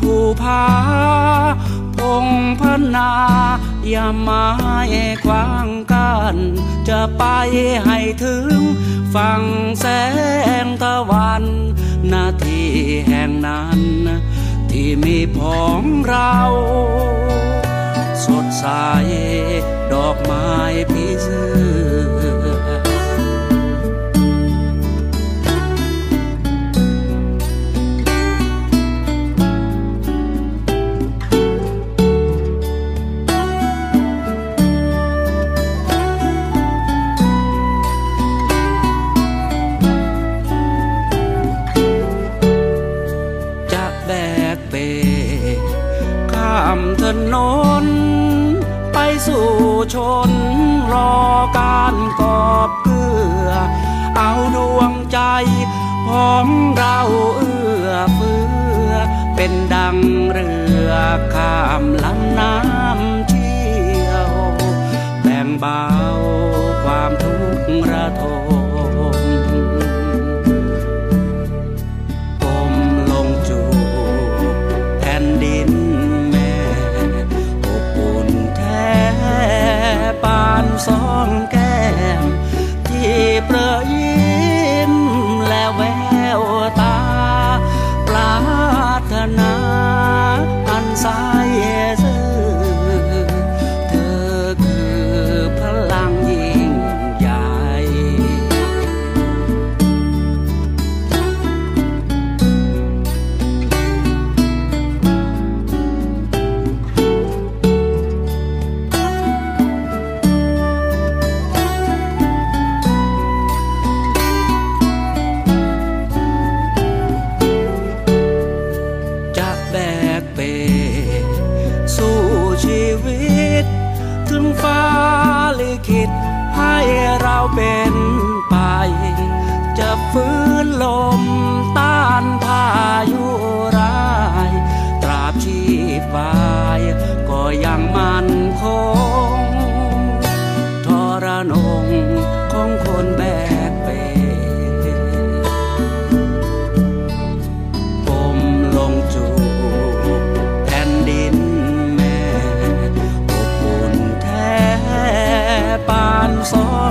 ภูผาพงพนา อย่ามาควางกัน จะไปให้ถึง ฝั่งแสงตะวันนาทีแห่งนั้น ที่มีพ้องเรา สดใสดอกไม้พิเศษ ข้ามถนน ไปสู่ชน รอการกอบเกือ เอาดวงใจของเราเอื้อเฟื้อ เป็นดังเรือข้ามลำน้ำ คิดให้เราเป็นไป จะฟื้นลมต้านพายุา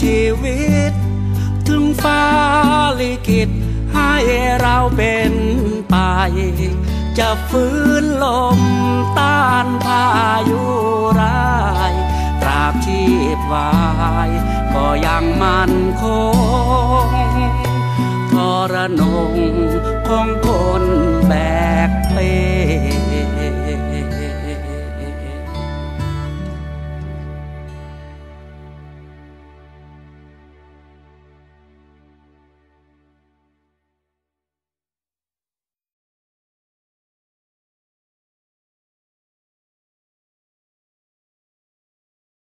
ชีวิต ถึงฟ้าลิขิตให้เราเป็นไป จะฟื้นลมต้านพายุร้ายตราบชีพวาย ก็ยังมั่นคงทรนงของคนแบกเป